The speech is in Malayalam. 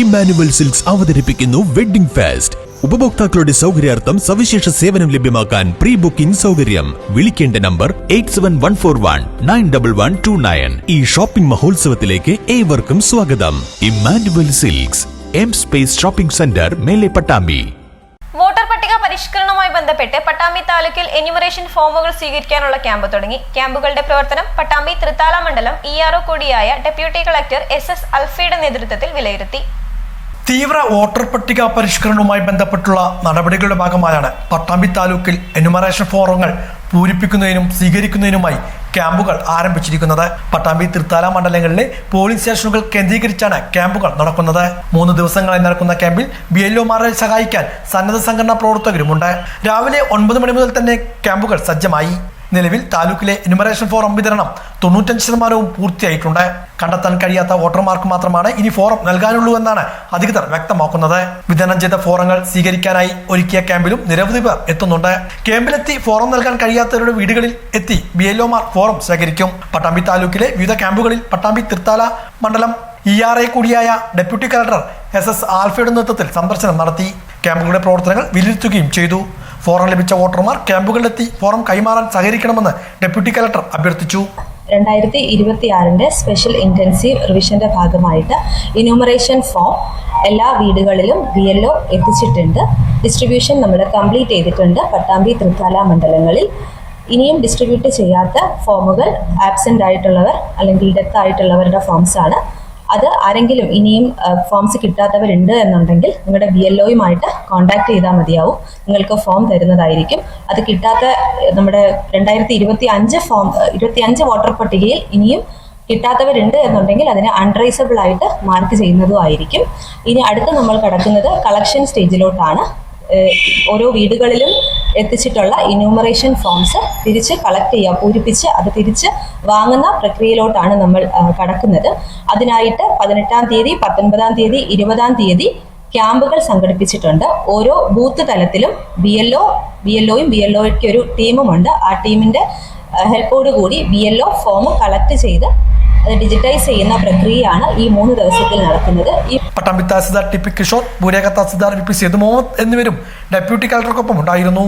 ഇമ്മാനുവൽ സിൽക്സ് അവതരിപ്പിക്കുന്നു വെഡ്ഡിംഗ് ഫാസ്റ്റ്. ഉപഭോക്താക്കളുടെ സൗകര്യാർത്ഥം സവിശേഷ സേവനം ലഭ്യമാക്കാൻ പ്രീ ബുക്കിംഗ് സൗകര്യം. വിളിക്കേണ്ട number eight seven one four one nine double one two nine. ഈ ഷോപ്പിംഗ് മഹോത്സവത്തിലേക്ക് ഏവർക്കും സ്വാഗതം. Emmanuel silks M space shopping centre മേലെ പട്ടാമ്പി. വോട്ടർ പട്ടിക പരിഷ്കരണവുമായി ബന്ധപ്പെട്ട് പട്ടാമ്പി താലൂക്കിൽ എന്യൂമറേഷൻ ഫോമുകൾ സ്വീകരിക്കാനുള്ള ക്യാമ്പ് തുടങ്ങി. ക്യാമ്പുകളുടെ പ്രവർത്തനം പട്ടാമ്പി തൃത്താല മണ്ഡലം ഇ ആർഒ കൂടിയായ ഡെപ്യൂട്ടി കളക്ടർ എസ് എസ് അൽഫയുടെ നേതൃത്വത്തിൽ വിലയിരുത്തി. തീവ്ര വോട്ടർ പട്ടിക പരിഷ്കരണവുമായി ബന്ധപ്പെട്ടുള്ള നടപടികളുടെ ഭാഗമായാണ് പട്ടാമ്പി താലൂക്കിൽ എന്യൂമറേഷൻ ഫോറങ്ങൾ പൂരിപ്പിക്കുന്നതിനും സ്വീകരിക്കുന്നതിനുമായി ക്യാമ്പുകൾ ആരംഭിച്ചിരിക്കുന്നത്. പട്ടാമ്പി തൃത്താല മണ്ഡലങ്ങളിലെ പോളിംഗ് സ്റ്റേഷനുകൾ കേന്ദ്രീകരിച്ചാണ് ക്യാമ്പുകൾ നടക്കുന്നത്. മൂന്ന് ദിവസങ്ങളായി നടക്കുന്ന ക്യാമ്പിൽ ബി സഹായിക്കാൻ സന്നദ്ധ സംഘടനാ പ്രവർത്തകരുമുണ്ട്. രാവിലെ ഒൻപത് മണി മുതൽ തന്നെ ക്യാമ്പുകൾ സജ്ജമായി. നിലവിൽ താലൂക്കിലെ എനുമറേഷൻ ഫോറം വിതരണം തൊണ്ണൂറ്റഞ്ച് ശതമാനവും പൂർത്തിയായിട്ടുണ്ട്. കണ്ടെത്താൻ കഴിയാത്ത വോട്ടർമാർക്ക് മാത്രമാണ് ഇനി ഫോറം നൽകാനുള്ളൂ എന്നാണ് അധികൃതർ വ്യക്തമാക്കുന്നത്. വിതരണം ചെയ്ത ഫോറങ്ങൾ സ്വീകരിക്കാനായി ഒരുക്കിയ ക്യാമ്പിലും നിരവധി പേർ എത്തുന്നുണ്ട്. ക്യാമ്പിലെത്തി ഫോറം നൽകാൻ കഴിയാത്തവരുടെ വീടുകളിൽ എത്തി ബി എൽ ഫോറം ശേഖരിക്കും. പട്ടാമ്പി താലൂക്കിലെ വിവിധ ക്യാമ്പുകളിൽ പട്ടാമ്പി തൃത്താല മണ്ഡലം ഇ ആർ ഐ കൂടിയായ ഡെപ്യൂട്ടി കളക്ടർ എസ് എസ് ആൽഫയുടെ നേതൃത്വത്തിൽ സന്ദർശനം നടത്തി. ക്യാമ്പുകളുടെ പ്രവർത്തനങ്ങൾ വിലയിരുത്തുകയും ചെയ്തു. ഫോറം ലഭിച്ച വോട്ടർമാർ ക്യാമ്പുകളിലെത്തി ഫോറം കൈമാറാൻ സഹകരിക്കണമെന്ന് ഡെപ്യൂട്ടി കലക്ടർ അഭ്യർത്ഥിച്ചു. രണ്ടായിരത്തി ഇരുപത്തിയാറിന്റെ സ്പെഷ്യൽ ഇന്റൻസീവ് റിവിഷന്റെ ഭാഗമായിട്ട് ഇനൂമറേഷൻ ഫോം എല്ലാ വീടുകളിലും ബി എൽ ഒ എത്തിച്ചിട്ടുണ്ട്. ഡിസ്ട്രിബ്യൂഷൻ നമ്മൾ കംപ്ലീറ്റ് ചെയ്തിട്ടുണ്ട് പട്ടാമ്പി തൃത്താല മണ്ഡലങ്ങളിൽ. ഇനിയും ഡിസ്ട്രിബ്യൂട്ട് ചെയ്യാത്ത ഫോമുകൾ ആബ്സെന്റ് ആയിട്ടുള്ളവർ അല്ലെങ്കിൽ ഡെത്ത് ആയിട്ടുള്ളവരുടെ ഫോംസ് ആണ്. അത് ആരെങ്കിലും ഇനിയും ഫോംസ് കിട്ടാത്തവരുണ്ട് എന്നുണ്ടെങ്കിൽ നിങ്ങളുടെ ബി എൽ ഒയുമായിട്ട് കോൺടാക്ട് ചെയ്താൽ മതിയാവും. നിങ്ങൾക്ക് ഫോം തരുന്നതായിരിക്കും. അത് കിട്ടാത്ത നമ്മുടെ രണ്ടായിരത്തി ഇരുപത്തി അഞ്ച് ഫോം ഇരുപത്തി അഞ്ച് വോട്ടർ പട്ടികയിൽ ഇനിയും കിട്ടാത്തവരുണ്ട് എന്നുണ്ടെങ്കിൽ അതിനെ അൺട്രേസബിൾ ആയിട്ട് മാർക്ക് ചെയ്യുന്നതും ആയിരിക്കും. ഇനി അടുത്ത് നമ്മൾ കടക്കുന്നത് കളക്ഷൻ സ്റ്റേജിലോട്ടാണ് ഓരോ വീടുകളിലും എത്തിച്ചിട്ടുള്ള ഇന്യൂമറേഷൻ ഫോംസ് തിരിച്ച് കളക്ട് ചെയ്യുക പൂരിപ്പിച്ച് അത് തിരിച്ച് വാങ്ങുന്ന പ്രക്രിയയിലോട്ടാണ് നമ്മൾ കടക്കുന്നത്. അതിനായിട്ട് പതിനെട്ടാം തീയതി പത്തൊൻപതാം തീയതി ഇരുപതാം തീയതി ക്യാമ്പുകൾ സംഘടിപ്പിച്ചിട്ടുണ്ട്. ഓരോ ബൂത്ത് തലത്തിലും B L O B L ഒയും B L ഒയ്ക്ക് ഒരു ടീമുമുണ്ട് ആ ടീമിന്റെ ഹെൽപ്പോടുകൂടി B L O form collect ചെയ്ത് ഡിജിറ്റൈസ് ചെയ്യുന്ന പ്രക്രിയയാണ് ഈ മൂന്ന് ദിവസത്തിൽ നടക്കുന്നത്. ഈ പട്ടാമ്പി തഹസിൽദാർ ടി പി കിഷോർ ഭൂരേഖ തഹസിൽദാർ വി പി സേതു മുഹമ്മദ് എന്നിവരും ഡെപ്യൂട്ടി കളക്ടർക്കൊപ്പം ഉണ്ടായിരുന്നു.